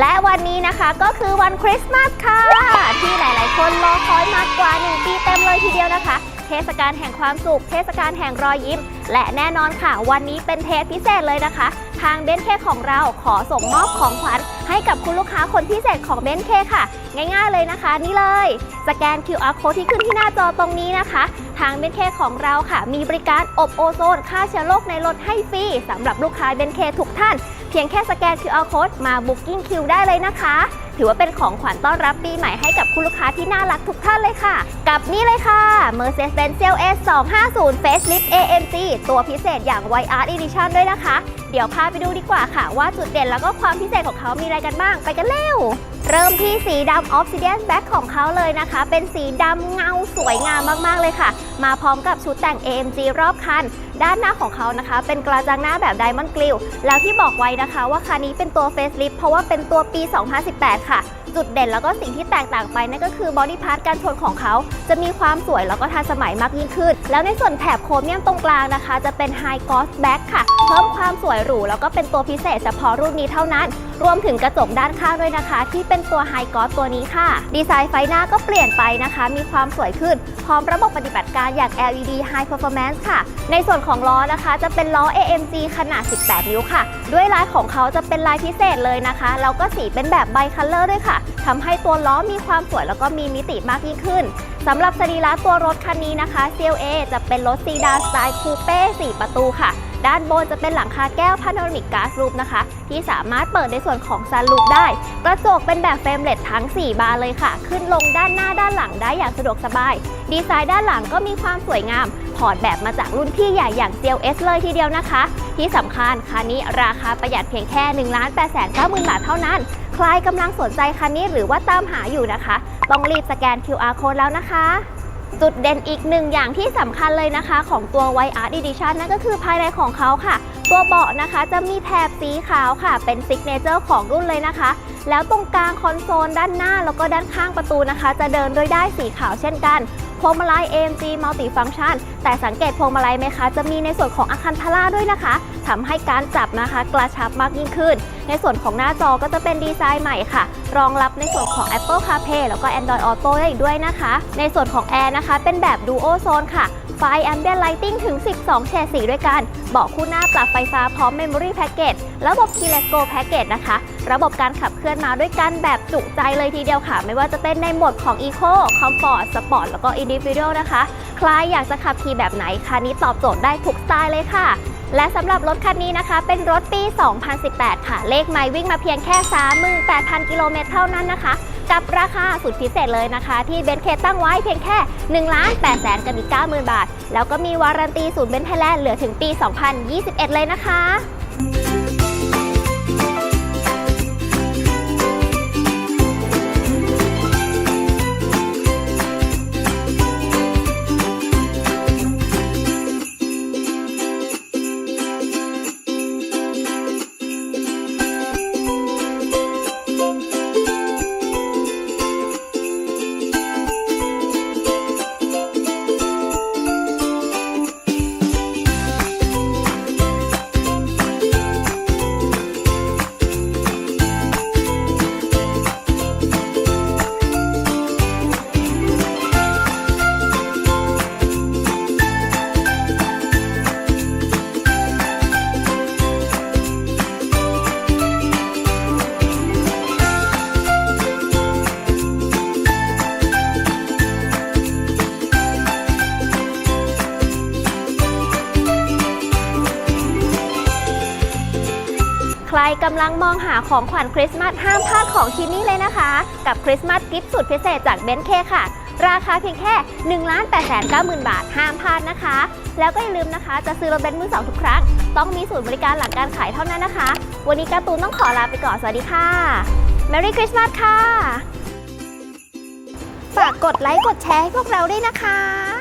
และวันนี้นะคะก็คือวันคริสต์มาสค่ะ ที่หลาย ๆ คนรอคอยมากกว่า 1 ปีเต็มเลยทีเดียวนะคะ เทศกาลแห่งความสุข เทศกาลแห่งรอยยิ้ม และแน่นอนค่ะ วันนี้เป็นเทปพิเศษเลยนะคะ ทางเบนเคของเราขอส่งมอบของขวัญให้กับคุณลูกค้าคนพิเศษของเบนเคค่ะ ง่าย ๆ เลยนะคะ นี่เลย สแกน QR code ที่ขึ้นที่หน้าจอตรงนี้นะคะ ทางเบนเคของเราค่ะ มีบริการอบโอโซนฆ่าเชื้อโรคในรถให้ฟรีสำหรับลูกค้าเบนเคทุกท่าน พียงแค่สแกน QR code มา Booking คิวได้เลยนะคะ ถือว่าเป็นของขวัญต้อนรับปีใหม่ให้กับคุณลูกค้าที่น่ารักทุกท่านเลยค่ะ กับนี่เลยค่ะ Mercedes-Benz CLS 250 Facelift AMG ตัวพิเศษอย่าง White Art Edition ด้วยนะคะ เดี๋ยวพาไปดูดีกว่าค่ะ ว่าจุดเด่นแล้วก็ความพิเศษของเขามีอะไรกันบ้าง ไปกันเร็ว เริ่มที่สีดำ Obsidian Black ของเขาเลยนะคะ เป็นสีดำเงาสวยงามมากๆเลยค่ะ มาพร้อมกับชุดแต่ง AMG รอบคัน ด้านหน้าของเขานะคะ เป็นกระจังหน้าแบบ Diamond Grille แล้วที่บอกไว้นะคะ ว่าคันนี้เป็นตัว Facelift เพราะว่าเป็นตัวปี 2018 ค่ะ จุดเด่นแล้วก็สิ่งที่แตกต่างไปนั่นก็คือบอดี้พาร์ทการชนของเขา จะมีความสวยแล้วก็ทันสมัยมากยิ่งขึ้น แล้วในส่วนแถบโครเมียมตรงกลางนะคะ จะเป็น High Gloss Black ค่ะ เพิ่มความสวยหรูแล้วก็เป็นตัวพิเศษเฉพาะรุ่นนี้เท่านั้นรวมถึงกระจกด้านข้างด้วยนะคะ ที่เป็นตัว High Gloss ตัวนี้ค่ะ ดีไซน์ไฟหน้าก็เปลี่ยนไปนะคะ มีความสวยขึ้น พร้อมระบบปฏิบัติการอย่าง LED High Performance ค่ะ ในส่วนของล้อนะคะ จะเป็นล้อ AMG ขนาด 18 นิ้วค่ะ ด้วยลายของเขาจะเป็นลายพิเศษเลยนะคะ แล้วก็สีเป็นแบบไบคัลเลอร์ด้วยค่ะทำให้ตัวล้อมีความสวยแล้วก็มีมิติมากยิ่งขึ้นสำหรับสรีระตัวรถคันนี้นะคะ CLA จะเป็นรถซีดานสไตล์คูเป้4ประตูค่ะ ด้านบนจะเป็นหลังคาแก้วพาโนรามิกก๊าซรูปนะคะ ที่สามารถเปิดในส่วนของซันรูปได้ กระจกเป็นแบบเฟรมเลสทั้ง 4 บานเลยค่ะ ขึ้นลงด้านหน้าด้านหลังได้อย่างสะดวกสบาย ดีไซน์ด้านหลังก็มีความสวยงามถอดแบบมาจากรุ่นพี่ใหญ่อย่าง CLS เลยทีเดียวนะคะ ที่สำคัญคันนี้ราคาประหยัดเพียงแค่1 8 9 0 0 0 0บาทเท่านั้น ใครกำลังสนใจคันนี้หรือว่าตามหาอยู่นะคะ ต้องรีบสแกน QR code แล้วนะคะ จุดเด่นอีกหนึ่งอย่างที่สำคัญเลยนะคะของตัว w ว Art Edition นั่นก็คือภายในของเขาค่ะ ตัวเบาะนะคะจะมีแถบสีขาวค่ะ เป็นซิกเนเจอร์ของรุ่นเลยนะคะ แล้วตรงกลางคอนโซลด้านหน้าแล้วก็ด้านข้างประตูนะคะ จะเดินด้วยได้สีขาวเช่นกัน วงมาลัย AMG Multi Function แต่สังเกตพวงมาลัยไหมคะ จะมีในส่วนของอาคันทาร่าด้วยนะคะทำให้การจับนะคะกระชับมากยิ่งขึ้น ในส่วนของหน้าจอก็จะเป็นดีไซน์ใหม่ค่ะ รองรับในส่วนของ Apple CarPlay แล้วก็ Android Auto ได้อีกด้วยนะคะ ในส่วนของแอร์นะคะ เป็นแบบ Duo Zone ค่ะ ฟ Ambient Lighting ถึง 12 เฉดสีด้วยกัน เบาะคู่หน้าปรับไฟฟ้าพร้อม Memory Package ระบบ Keyless Go Package นะคะ ระบบการขับเคลื่อนมาด้วยกันแบบจุใจเลยทีเดียวค่ะ ไม่ว่าจะเป็นในโหมดของ Eco Comfort Sport แล้วก็ Individual นะคะ ใครอยากจะขับขี่แบบไหนคันนี้ตอบโจทย์ได้ทุกสไตล์เลยค่ะและสำหรับรถคันนี้นะคะ เป็นรถปี 2018 ค่ะ เลขไมล์วิ่งมาเพียงแค่ 38,000 กิโลเมตรเท่านั้นนะคะ กับราคาสุดพิเศษเลยนะคะ ที่เบนเคตั้งไว้เพียงแค่1ล้าน8แสนกับอีก 90,000 บาท แล้วก็มีวารันตีศูนย์เบนไทยแลนด์เหลือถึงปี 2021 เลยนะคะ รกำลังมองหาของขวัญคริสต์มาสห้ามพลาดของชิ้นนี้เลยนะคะ กับคริสต์มาสกิฟต์สุดพิเศษจากเบนเคค่ะ ราคาเพียงแค่1ล้าน8 9 0 0 0 0บาทห้ามพลาดนะคะ แล้วก็อย่าลืมนะคะ จะซื้อรถเบนซ์มือสองทุกครั้ง ต้องมีศูนย์บริการหลังการขายเท่านั้นนะคะ วันนี้การ์ตูนต้องขอลาไปก่อน สวัสดีค่ะ Merry Christmas ค่ะ ฝากกดไลค์กดแชร์ให้พวกเราด้วยนะคะ